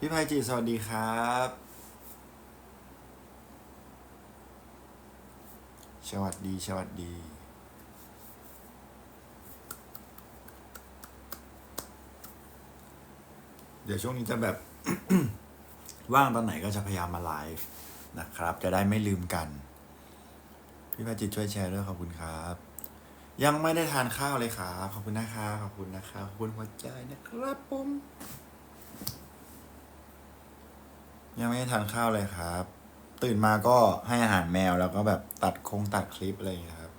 พี่ภัยจิตสวัสดีครับ สวัสดี สวัสดี เดี๋ยวช่วงนี้จะแบบ ว่างตอนไหนก็จะพยายามมาไลฟ์นะครับ จะได้ไม่ลืมกัน พี่ภัยจิตช่วยแชร์ด้วยขอบคุณครับ ยังไม่ได้ทานข้าวเลยครับขอบคุณนะครับขอบคุณนะครับขอบคุณหัวใจนะครับผม ยังไม่ได้ทานข้าวเลยครับ ตื่นมาก็ให้อาหารแมวแล้วก็แบบตัดคงตัดคลิปอะไรอย่างเงี้ยครับ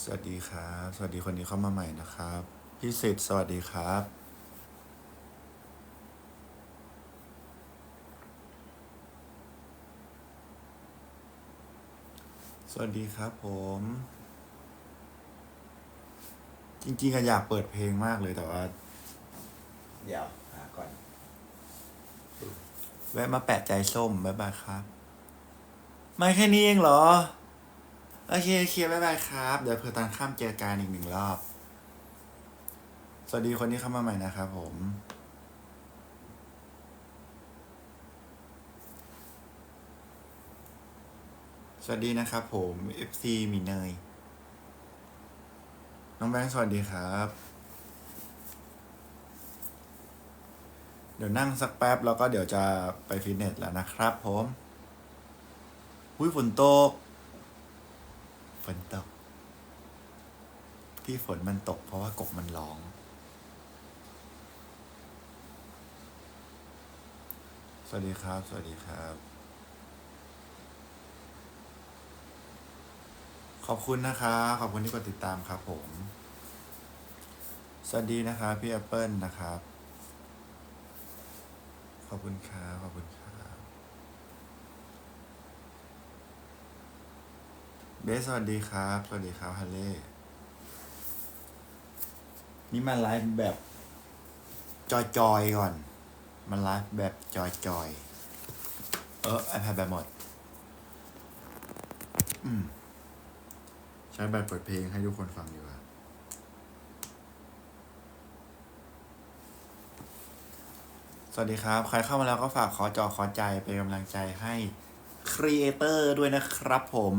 สวัสดีครับ สวัสดีคนที่เข้ามาใหม่นะครับ พี่สิทธิ์สวัสดีครับสวัสดีครับผม จริงๆอะอยากเปิดเพลงมากเลยแต่ว่า เดี๋ยว แวะมาแปะใจส้มบ๊ายบายครับไม่แค่นี้เองเหรอ โอเคโอเคบ๊ายบายครับ เดี๋ยวเพื่อตอนข้ามเจอกันอีกหนึ่งรอบ สวัสดีคนที่เข้ามาใหม่นะครับผมสวัสดีนะครับผม FC มีเนย น้องแบงค์สวัสดีครับ เดี๋ยวนั่งสักแป๊บแล้วก็เดี๋ยวจะไปฟิตเนสแล้วนะครับผมอุ้ยฝนตก ฝนตก ที่ฝนมันตกเพราะว่ากบมันร้อง สวัสดีครับ สวัสดีครับ ขอบคุณนะครับขอบคุณที่กดติดตามครับผม สวัสดีนะครับพี่แอปเปิลนะครับ ขอบคุณครับขอบคุณครับเบสสวัสดีครับ สวัสดีครับฮัลเล่นี่มาไลฟ์แบบจอยๆก่อนมันไลฟ์แบบจอยๆเออไอแพดแบบหมด อืม ใช้แบบเปิดเพลงให้ทุกคนฟังดีก สวัสดีครับ ใครเข้ามาแล้วก็ฝากขอจอขอใจเป็นกำลังใจให้ครีเอเตอร์ด้วยนะครับผม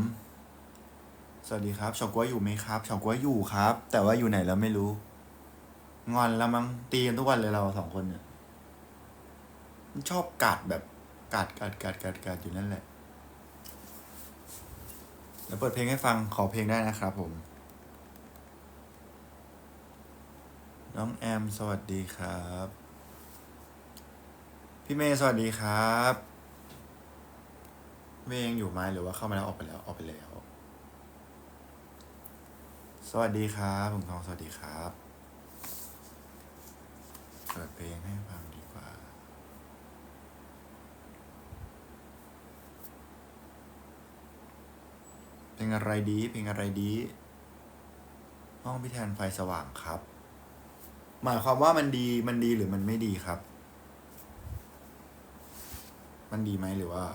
สวัสดีครับเฉาก๊วยอยู่ไหมครับเฉาก๊วยอยู่ครับ แต่ว่าอยู่ไหนแล้วไม่รู้ งอนแล้วมั้งตีกันทุกวันเลยเราสองคนเนี่ยมันชอบกัดแบบกัดกัดกัดกัดกัดอยู่นั่นแหละเดี๋ยวเปิดเพลงให้ฟังขอเพลงได้นะครับผม น้องแอมสวัสดีครับ พี่เมย์สวัสดีครับ เมย์ยังอยู่ไหมหรือว่าเข้ามาแล้วออกไปแล้วออกไปแล้ว สวัสดีครับผมทองสวัสดีครับเปิดเพลงให้ฟังดีกว่า เพลงอะไรดีเพลงอะไรดี ห้องพี่แทนไฟสว่างครับ หมายความว่ามันดีมันดีหรือมันไม่ดีครับ มันดีไหมหรือว่า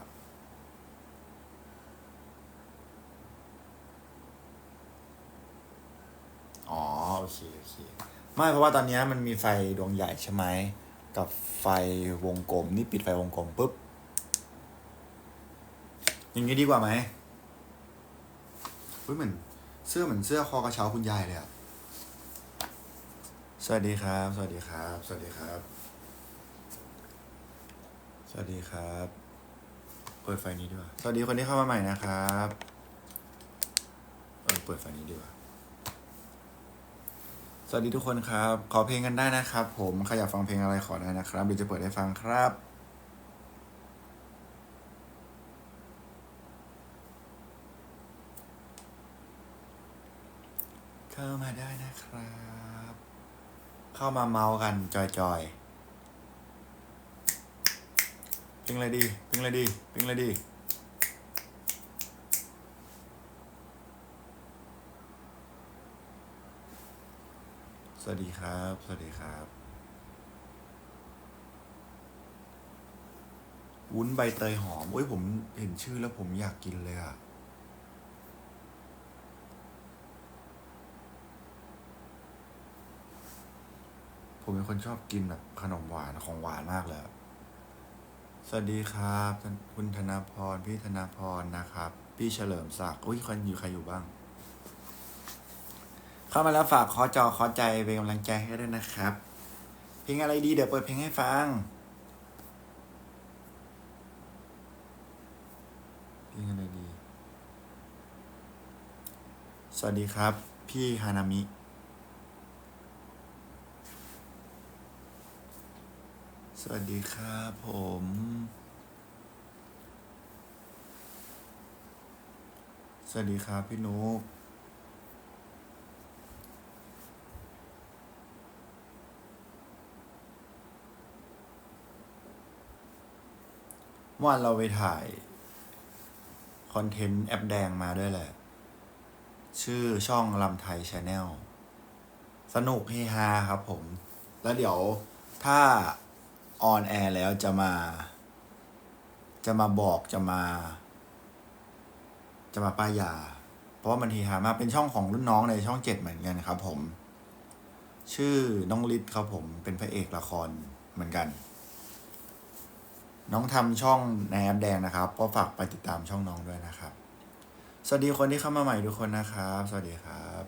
อ๋อ โอเค โอเค ไม่เพราะว่าตอนนี้มันมีไฟดวงใหญ่ใช่ไหม กับไฟวงกลม นี่ปิดไฟวงกลมปุ๊บ อย่างนี้ดีกว่าไหมเฮ้ยเหมือนเสื้อเหมือนเสื้อคอกระเช้าคุณยายเลยอะสวัสดีครับ สวัสดีครับ สวัสดีครับ สวัสดีครับ เปิดไฟนี้ดีกว่า สวัสดีคนที่เข้ามาใหม่นะครับเออเปิดไฟนี้ดีกว่า สวัสดีทุกคนครับ ขอเพลงกันได้นะครับ ผมใครอยากฟังเพลงอะไรขอได้นะครับเดี๋ยวจะเปิดให้ฟังครับเข้ามาได้นะครับ เข้ามาเมากันจอยๆ เพลงอะไรดีเพลงอะไรดีเพลงอะไรดี สวัสดีครับ สวัสดีครับวุ้นใบเตยหอมโอ้ยผมเห็นชื่อแล้วผมอยากกินเลยอะผมเป็นคนชอบกินแบบขนมหวานของหวานมากเลยอะ สวัสดีครับคุณธนาพรพี่ธนาพรนะครับ พี่เฉลิมศักดิ์อุ้ยคนอยู่ใครอยู่บ้าง เข้ามาแล้วฝากขอจอขอใจเป็นกำลังใจให้ด้วยนะครับ เพลงอะไรดีเดี๋ยวเปิดเพลงให้ฟังเพลงอะไรดี สวัสดีครับ พี่ฮานามิ สวัสดีครับผม สวัสดีครับพี่นุ๊กเมื่อวานเราไปถ่าย คอนเทนต์แอปแดงมาด้วยแหละ ชื่อช่องลำไทยชาแนล สนุกเฮฮาครับผม แล้วเดี๋ยวถ้า ออนแอร์แล้วจะมา จะมาบอกจะมา จะมาป้ายยา เพราะว่ามันเฮฮามากเป็นช่องของรุ่นน้องในช่องเจ็ดเหมือนกันครับ ผม ชื่อน้องลิศครับผมเป็นพระเอกละครเหมือนกัน น้องทำช่องในแอปแดงนะครับก็ฝากไปติดตามช่องน้องด้วยนะครับ สวัสดีคนที่เข้ามาใหม่ทุกคนนะครับ สวัสดีครับ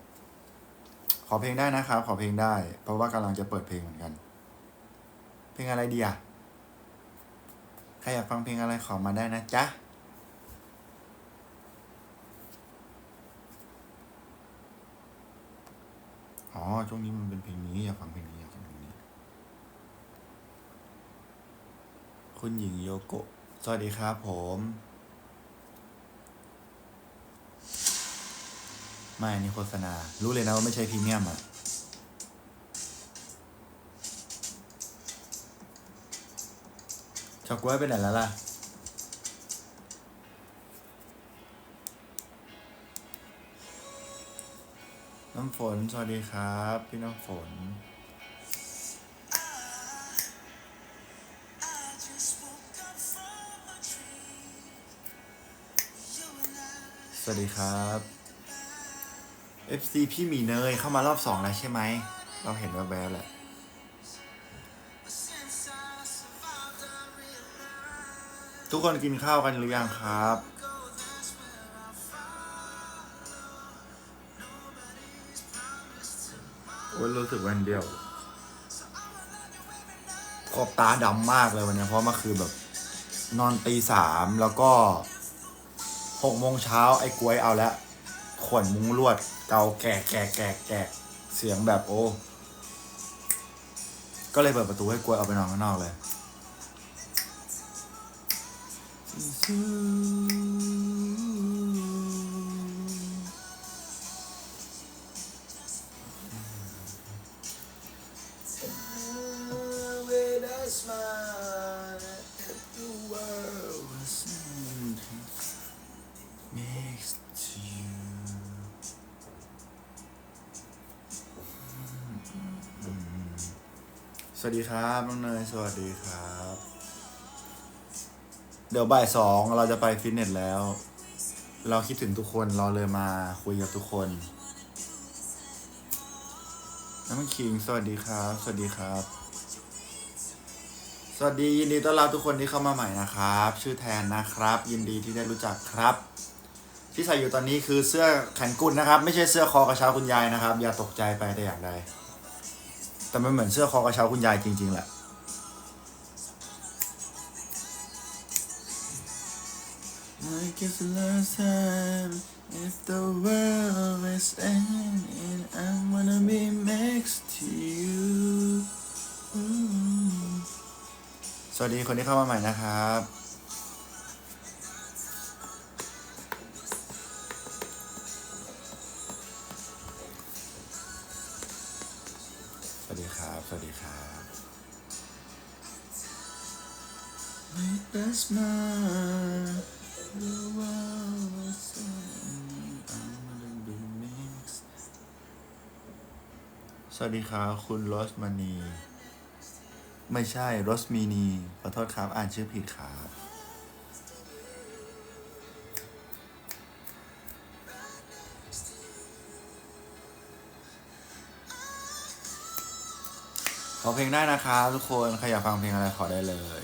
ขอเพลงได้นะครับ ขอเพลงได้ เพราะว่ากำลังจะเปิดเพลงเหมือนกัน เพลงอะไรดีอะใครอยากฟังเพลงอะไรขอมาได้นะจ๊ะอ๋อช่วงนี้มันเป็นเพลงนี้อยากฟังเพลงนี้อยากฟังเพลงนี้ คุณหญิงโยโกะสวัสดีครับผม ไม่อันนี่โฆษณา รู้เลยนะว่าไม่ใช่พรีเมียมอะ ชอกกล้วยไปไหนแล้วล่ะ น้ำฝน สวัสดีครับ พี่น้ำฝน สวัสดีครับ FC พี่หมีเนยเข้ามารอบสองแล้วใช่ไหม เราเห็นแวบๆแหละ ทุกคนกินข้าวกันหรือยังครับ โอ้ยรู้สึกวันเดียว ขอบตาดำมากเลยวันเนี้ยเพราะเมื่อคืนแบบ นอนตีสามแล้วก็หกโมงเช้าไอ้กล้วยเอาแล้วขวนมุ้งลวด เกาแกะแกะแกะแกะเสียงแบบโอ้ ก็เลยเปิดประตูให้กล้วยเอาไปนอนข้างนอกเลย สวัสดีครับ น้องเนยสวัสดีครับ เดี๋ยวบ่ายสองเราจะไปฟิตเนสแล้ว เราคิดถึงทุกคนเราเลยมาคุยกับทุกคนน้ำมันคิงสวัสดีครับ สวัสดีครับ สวัสดียินดีต้อนรับทุกคนที่เข้ามาใหม่นะครับ ชื่อแทนนะครับ ยินดีที่ได้รู้จักครับ ที่ใส่อยู่ตอนนี้คือเสื้อแขนกุดนะครับ ไม่ใช่เสื้อคอกระเช้าคุณยายนะครับ อย่าตกใจไปแต่อย่างใดแต่มันเหมือนเสื้อคอกระเช้าคุณยายจริงๆแหละ think it's the last time if the world is ending I wanna be next to you สวัสดีคนที่เข้ามาใหม่นะครับ ครับ คุณโรสมานี ไม่ใช่โรสมีนี ขอโทษครับ อ่านชื่อผิดครับขอเพลงได้นะครับทุกคนใครอยากฟังเพลงอะไรขอได้เลย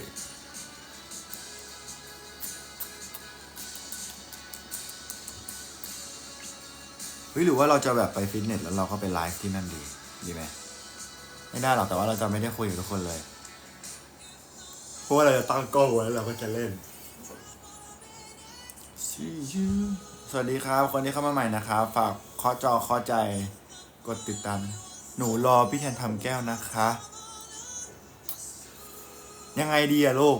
เฮ้ยหรือว่าเราจะแบบไปฟิตเนสแล้วเราก็ไปไลฟ์ที่นั่นดี ดีไหมไม่ได้หรอกแต่ว่าเราจะไม่ได้คุยกับทุกคนเลย เพราะว่าเราจะตั้งกล้องไว้แล้วเราก็จะเล่นสวัสดีครับ คนที่เข้ามาใหม่นะครับ ฝากเคาะจอเคาะใจกดติดตาม หนูรอพี่แทนทำแก้วนะคะ ยังไงดีอะลูก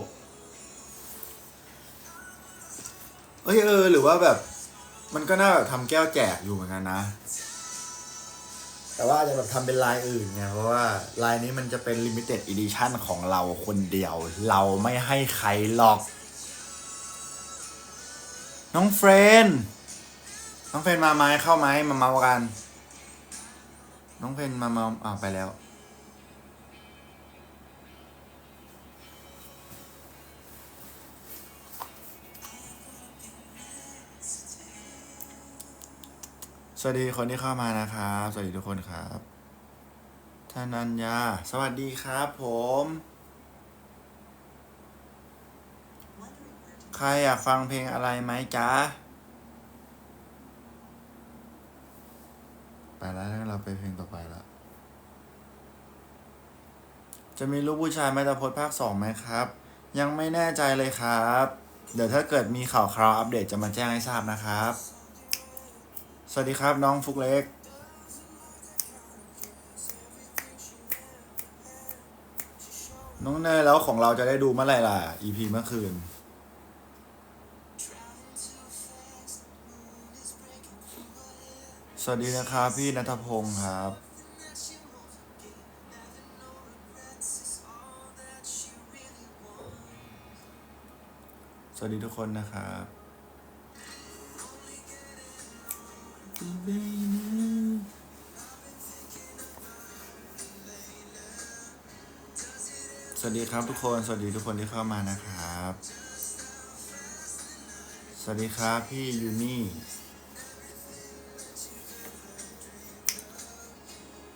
เอ้ยเออ หรือว่าแบบ มันก็น่าแบบทำแก้วแจกอยู่เหมือนกันนะ แต่ว่าอาจจะแบบทำเป็นลายอื่นไงเพราะว่าลายนี้มันจะเป็นลิมิเต็ดเอ dition ของเราคนเดียว เราไม่ให้ใครหรอก น้องเฟรน น้องเฟรนมาไหมเข้าไหมมาเมากัน น้องเฟรนมาเมาอ่าวไปแล้ว วัสดีคนที่เข้ามานะครับ สวัสดีทุกคนครับธนัญญา สวัสดีครับผม ใครอยากฟังเพลงอะไรไหมจ๊ะ ไปแล้วเราไปเพลงต่อไปแล้ว จะมีลูกผู้ชายแมตาพดภาคสองไหมครับ ยังไม่แน่ใจเลยครับ เดี๋ยวถ้าเกิดมีข่าวคราวอัปเดตจะมาแจ้งให้ทราบนะครับ สวัสดีครับน้องฟุกเล็ก น้องเนยแล้วของเราจะได้ดูเมื่อไหร่ล่ะ EP เมื่อคืน สวัสดีนะครับพี่นัทพงศ์ครับ สวัสดีทุกคนนะครับ สวัสดีครับทุกคน สวัสดีทุกคนที่เข้ามานะครับ สวัสดีครับพี่ยูนี่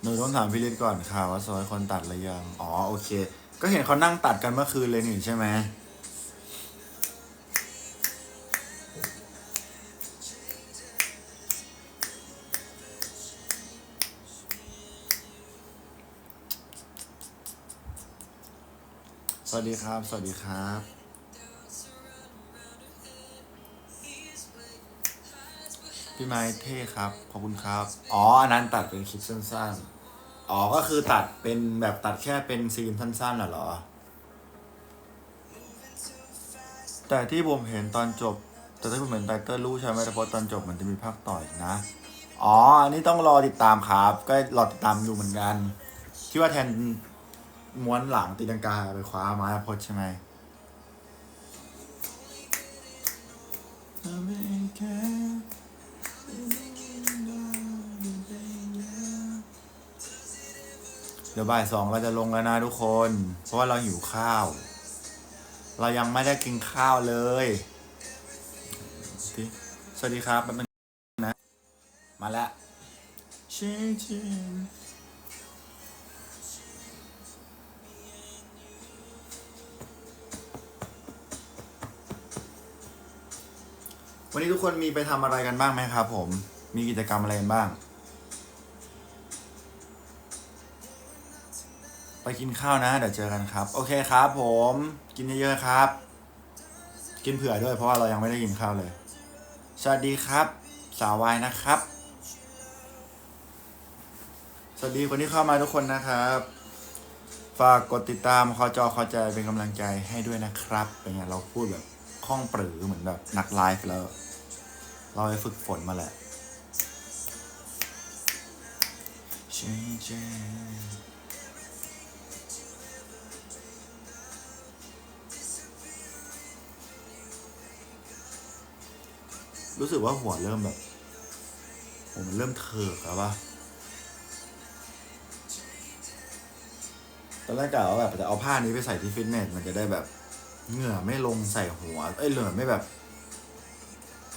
หนูต้องถามพี่ลิศก่อนค่ะว่าซอยคนตัดหรือยัง อ๋อโอเค ก็เห็นเขานั่งตัดกันเมื่อคืนเลยนี่ใช่ไหม สวัสดีครับ สวัสดีครับ พี่ไม้เท่ครับ ขอบคุณครับ อ๋อ อันนั้นตัดเป็นคลิปสั้นๆ อ๋อ ก็คือตัดเป็นแบบตัดแค่เป็นซีนสั้นๆน่ะเหรอ แต่ที่ผมเห็นตอนจบ แต่ที่ผมเห็นไตเติ้ลรู้ใช่ไหมแต่พอตอนจบมันจะมีภาคต่ออีกนะ อ๋อ อันนี้ต้องรอติดตามครับ ก็รอติดตามอยู่เหมือนกัน คิดว่าแทน ม้วนหลังตีลังกาไปคว้าไม้พดใช่ไหมเดี๋ยวบ่ายสองเราจะลงแล้วนะทุกคน เพราะว่าเราหิวข้าว เรายังไม่ได้กินข้าวเลย สวัสดีครับแป๊บนึงนะ มาแล้ว วันนี้ทุกคนมีไปทำอะไรกันบ้างไหมครับผม มีกิจกรรมอะไรกันบ้าง ไปกินข้าวนะ เดี๋ยวเจอกันครับ โอเคครับ ผม กินเยอะๆครับ กินเผื่อด้วยเพราะว่าเรายังไม่ได้กินข้าวเลย สวัสดีครับ สาววายนะครับ สวัสดีคนที่เข้ามาทุกคนนะครับ ฝากกดติดตามคอจอคอใจเป็นกำลังใจให้ด้วยนะครับ เป็นไงเราพูดแบบคล่องปรือเหมือนแบบนักไลฟ์แล้ว เราไปฝึกฝนมาแหละรู้สึกว่าหัวเริ่มแบบผมมันเริ่มเถิกแล้วปะตอนแรกกะว่าแบบจะเอาผ้านี้ไปใส่ที่ฟิตเนสมันจะได้แบบเหงื่อไม่ลงใส่หัว เอ้ยเหงื่อไม่แบบ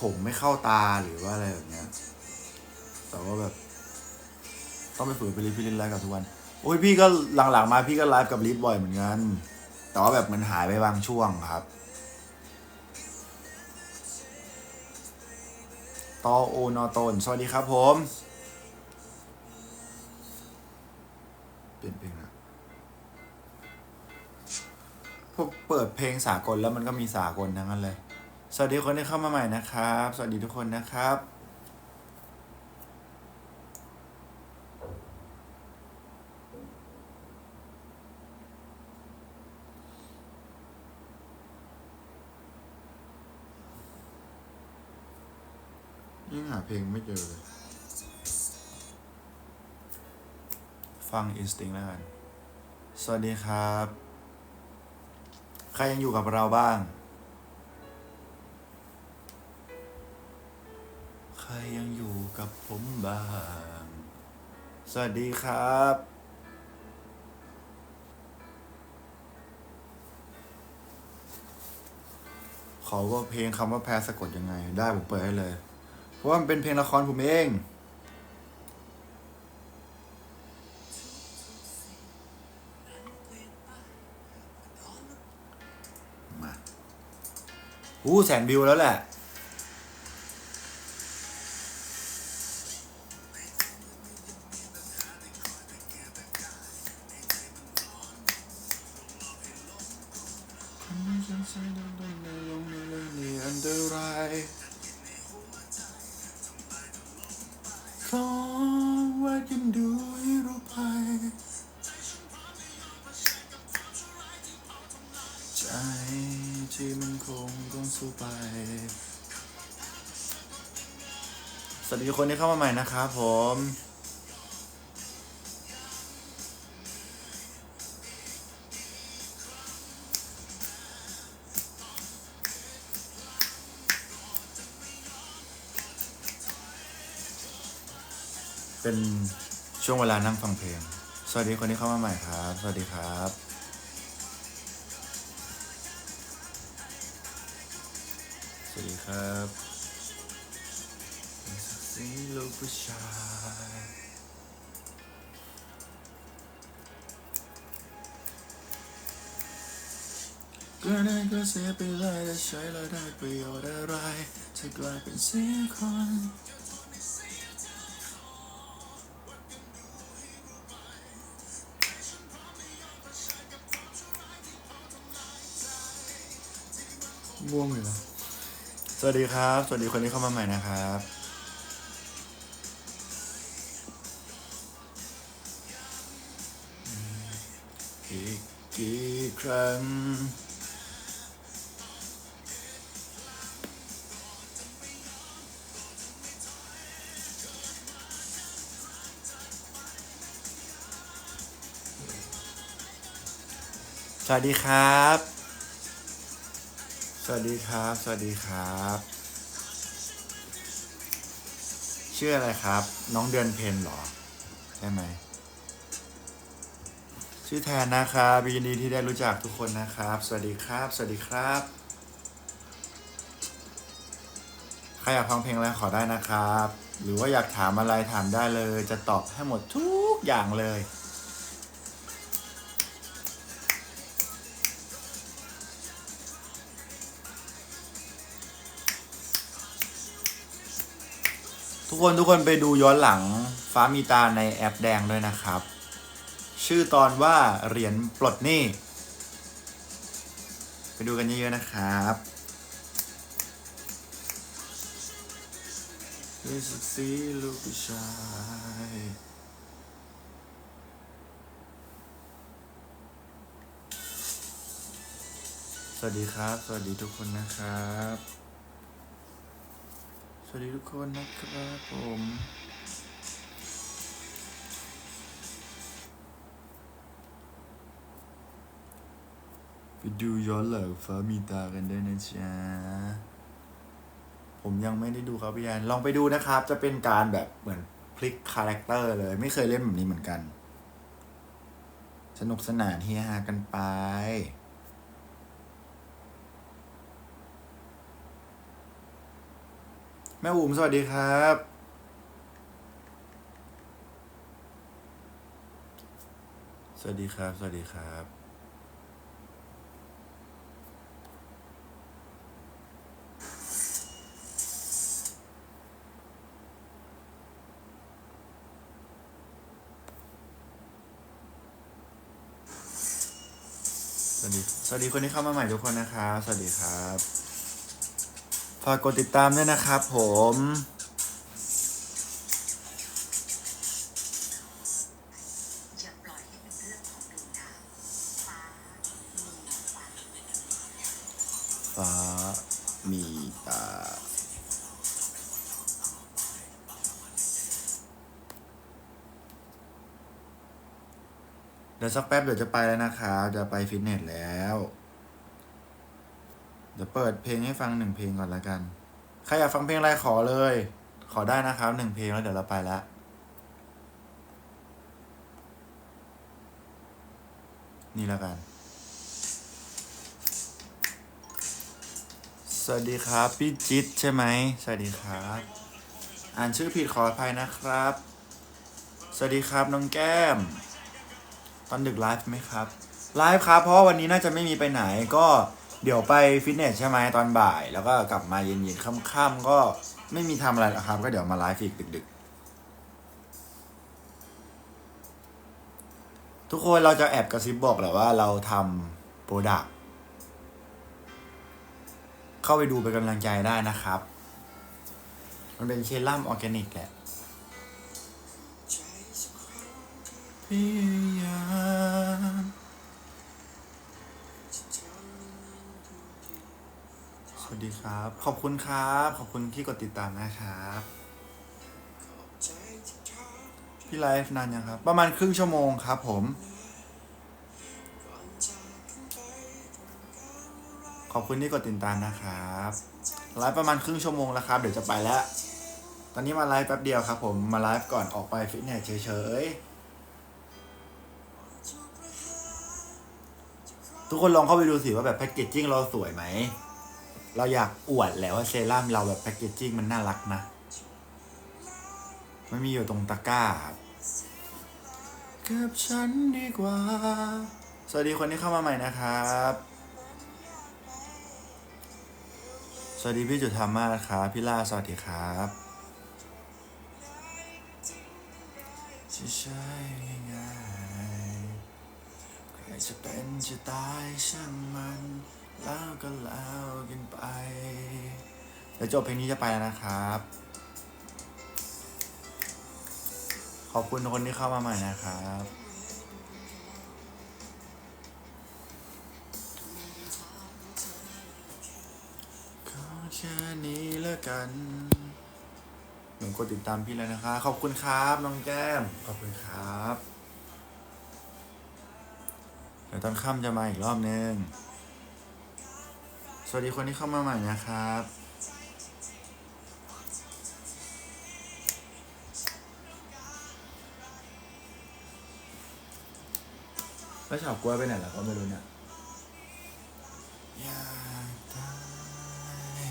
ผมไม่เข้าตาหรือว่าอะไรแบบเนี้ยแต่ว่าแบบ ต้องไปฝืนไปรีบไปเล่นไลฟ์กับทุกวัน โอ้ยพี่ก็หลังๆมาพี่ก็ไลฟ์กับลิฟบ่อยเหมือนกัน แต่ว่าแบบมันหายไปบางช่วงครับตอโอนอตน สวัสดีครับผม เปลี่ยนเพลงนะพอเปิดเพลงสากลแล้วมันก็มีสากลทั้งนั้นเลย สวัสดีคนที่เข้ามาใหม่นะครับ สวัสดีทุกคนนะครับ ยิ่งหาเพลงไม่เจอเลย ฟังอินสติ้งแล้วกัน สวัสดีครับ ใครยังอยู่กับเราบ้าง ใครยังอยู่กับผมบ้าง สวัสดีครับขอว่าเพลงคำว่าแพ้สะกดยังไง ได้ผมเปิดให้เลย เพราะว่ามันเป็นเพลงละครผมเอง มาอู้แสนวิวแล้วแหละ วัสดีทุกคนที่เข้ามาใหม่นะครับผมเป็นช่วงเวลานั่งฟังเพลง สวัสดีคนที่เข้ามาใหม่ครับ สวัสดีครับ สวัสดีครับ ผู้ชายก็ได้ก็เสียไปเลยแต่ใช้แล้วได้ประโยชน์อะไรจะกลายเป็นเสียคนง่วงเลยนะสวัสดีครับ สวัสดีคนที่เข้ามาใหม่นะครับ กี่ครั้ง สวัสดีครับ สวัสดีครับ สวัสดีครับ ชื่ออะไรครับ น้องเดือนเพนเหรอ ใช่ไหม ชื่อแทนนะครับยินดีที่ได้รู้จักทุกคนนะครับ สวัสดีครับ สวัสดีครับ ใครอยากฟังเพลงอะไรขอได้นะครับ หรือว่าอยากถามอะไรถามได้เลย จะตอบให้หมดทุกอย่างเลยทุกคนทุกคนไปดูย้อนหลังฟ้ามีตาในแอปแดงด้วยนะครับ ชื่อตอนว่าเหรียญปลดหนี้ไปดูกันเยอะๆนะครับด้สุดสีลูกผู้ชายสวัสดีครับ สวัสดีทุกคนนะครับ สวัสดีทุกคนนะครับผม ไปดูย้อนหลังฟ้ามีตากันได้นะจ๊ะ ผมยังไม่ได้ดูครับพี่แอนลองไปดูนะครับ จะเป็นการแบบเหมือนพลิกคาแรคเตอร์เลย ไม่เคยเล่นแบบนี้เหมือนกัน สนุกสนานเฮฮากันไป แม่อุ๋มสวัสดีครับสวัสดีครับ สวัสดีครับ วัสดี สวัสดีคนที่เข้ามาใหม่ทุกคนนะครับ สวัสดีครับ ฝากกดติดตามด้วยนะครับผม ยวสักแป๊บเดี๋ยวจะไปแล้วนะครับจะไปฟิตเนสแล้ว เดี๋ยวเปิดเพลงให้ฟังหนึ่งเพลงก่อนละกัน ใครอยากฟังเพลงอะไรขอเลย ขอได้นะครับหนึ่งเพลงแล้วเดี๋ยวเราไปและนี่ล้วกัน สวัสดีครับ พี่จิตใช่ไหม สวัสดีครับ อ่านชื่อผิดขออภัยนะครับ สวัสดีครับน้องแก้ม ตอนดึกไลฟ์ไหมครับไลฟ์ครับ เพราะวันนี้น่าจะไม่มีไปไหนก็เดี๋ยวไปฟิตเนสใช่ไหมตอนบ่าย แล้วก็กลับมาเย็นๆค่ำๆก็ไม่มีทำอะไรหรอกครับ ก็เดี๋ยวมาไลฟ์อีกดึกๆ ทุกคนเราจะแอบกระซิบบอกแหละว่าเราทำโปรดักเข้าไปดูเป็นกำลังใจได้นะครับ มันเป็นเชรั่มออร์แกนิกแหละ ครับ ขอบคุณครับ ขอบคุณที่กดติดตามนะครับ พี่ไลฟ์นานยังครับ ประมาณครึ่งชั่วโมงครับผม ขอบคุณที่กดติดตามนะครับไลฟ์ประมาณครึ่งชั่วโมงแล้วครับ เดี๋ยวจะไปแล้ว ตอนนี้มาไลฟ์แป๊บเดียวครับ ผมมาไลฟ์ก่อนออกไปฟิตเนสเฉยๆทุกคนลองเข้าไปดูสิว่าแบบแพคเกจจิ้งเราสวยไหม เราอยากอวดแหล้วว่าเซรั่มเราแบบแพคเกจจิ้งมันน่ารักนะ มันมีอยู่ตรงตะกร้าครับกับฉันดีกว่า สวัสดีคนที่เข้ามาใหม่นะครับ สวัสดีพี่จุธรรมาศครับพี่ล่าสวัสดีครับใช่ง่ายใครจะเป็นจะตายช่างมัน แล้วก็แล้วกันไปเดี๋ยวจบเพลงนี้จะไปแล้วนะครับ ขอบคุณคนที่เข้ามาใหม่นะครับขอแค่นี้แล้วกันหนูกดติดตามพี่แล้วนะคะ ขอบคุณครับน้องแก้ม ขอบคุณครับ เดี๋ยวตอนค่ำจะมาอีกรอบนึง วัสดีคนที่เข้ามาใหม่นะครับ แล้วชาวกล้วยไปไหนล่ะก็ไม่รู้เนี่ยอยากตาย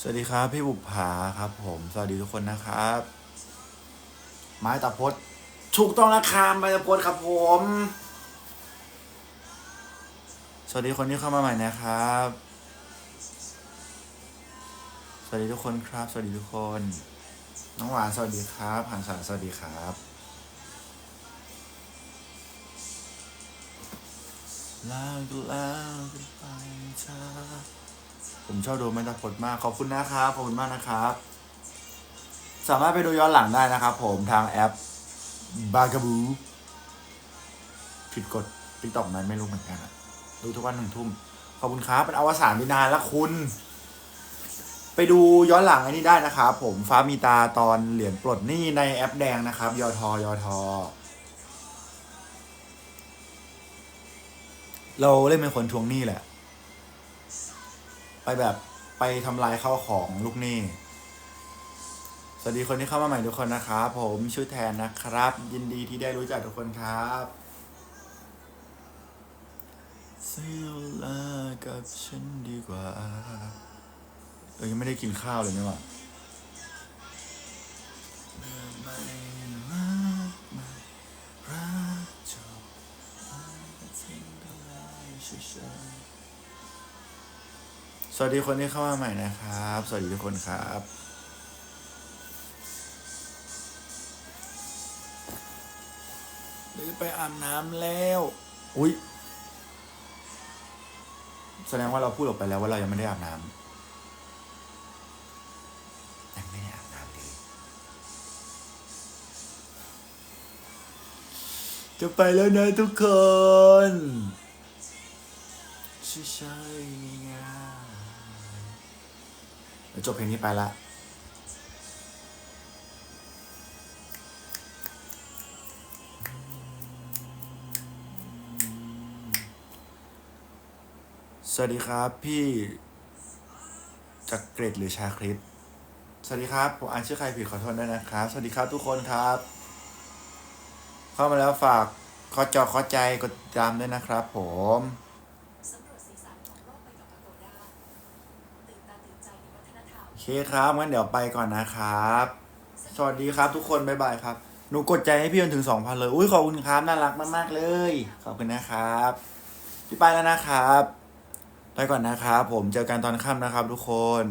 สวัสดีครับ พี่บุปผาครับผม สวัสดีทุกคนนะครับ ไม้ตะพดถูกต้องนะครับไม้ตะพดครับผม สวัสดีคนที่เข้ามาใหม่นะครับ สวัสดีทุกคนครับ สวัสดีทุกคน น้องหวานสวัสดีครับหันสารสวัสดีครับล้วก็แล้วไปเธอผมชอบดูแมตาพดมากขอบคุณนะครับขอบคุณมากนะครับ สามารถไปดูย้อนหลังได้นะครับผมทางแอปบากาบูผิดกฎติ๊กต็อกนั้นไม่รู้เหมือนกันอะดูทุกวันหนึ่งทุ่ม ขอบคุณครับเป็นอวสานวินานแล้วคุณ ไปดูย้อนหลังอันนี้ได้นะครับผมฟ้ามีตาตอนเหรียญปลดหนี้ในแอปแดงนะครับ ยอทอยอทอ เราเล่นเป็นคนทวงหนี้แหละ ไปแบบไปทำลายข้าวของลูกหนี้ สวัสดีคนที่เข้ามาใหม่ทุกคนนะครับผมชื่อแทนนะครับ ยินดีที่ได้รู้จักทุกคนครับเสียเวลากับฉันดีกว่าเออยังไม่ได้กินข้าวเลยเนี่หว่าสวัสดีคนที่เข้ามาใหม่นะครับ สวัสดีทุกคนครับ อาบน้ำแล้ว อุ้ยแสดงว่าเราพูดออกไปแล้วว่าเรายังไม่ได้อาบน้ำยังไม่ได้อาบน้ำเลยจะไปแล้วนะทุกคนใช่ใช่ๆง่ายๆเดี๋ยวจบเพลงนี้ไปละ สวัสดีครับพี่จักรเกรดหรือชาคริสสวัสดีครับ ผมอ่านชื่อใครผิดขอโทษด้วยนะครับ สวัสดีครับทุกคนครับ เข้ามาแล้วฝากขอจอขอใจกดติดตามด้วยนะครับผมโอเคครับงั้นเดี๋ยวไปก่อนนะครับ สวัสดีครับทุกคนบ๊ายบายครับ หนูกดใจให้พี่จนถึง2,000เลย อุ้ยขอบคุณครับ น่ารักมาก ๆ เลย ขอบคุณนะครับ พี่ไปแล้วนะครับ ไปก่อนนะครับผมเจอกันตอนค่ำนะครับ ทุกคน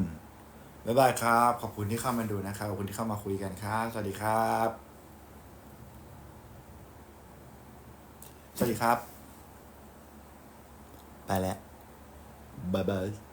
บ๊ายบายครับ ขอบคุณที่เข้ามาดูนะครับ ขอบคุณที่เข้ามาคุยกันครับ สวัสดีครับ สวัสดีครับ ไปแล้วบ๊ายบาย